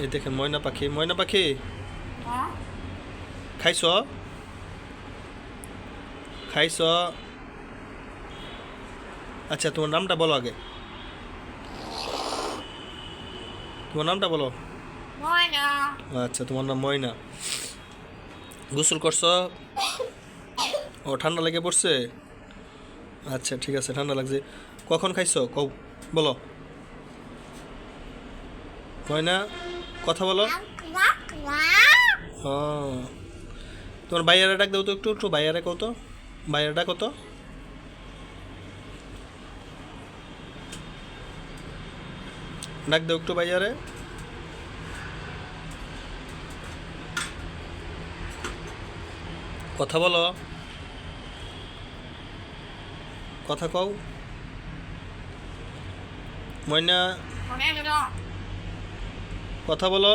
এই দেখেন ময়না পাখি ময়না পাখি। খাইছ? খাইছ? আচ্ছা তোমার নামটা বলো আগে। তোমার নামটা বলো। আচ্ছা তোমার নাম ময়না। গোসল করছ? ও ঠান্ডা লেগে পড়ছে? আচ্ছা ঠিক আছে ঠান্ডা লাগছে। কখন খাইছো? কও বলো। ময়না? কথা বলো। ও তোমার বাইয়ারে ডাক দাও তো একটু একটু বাইয়ারে কত বাইয়ারে কত ডাক দাও একটু বাইয়ারে কথা বলো। কথা কও। হলো কথা বলো।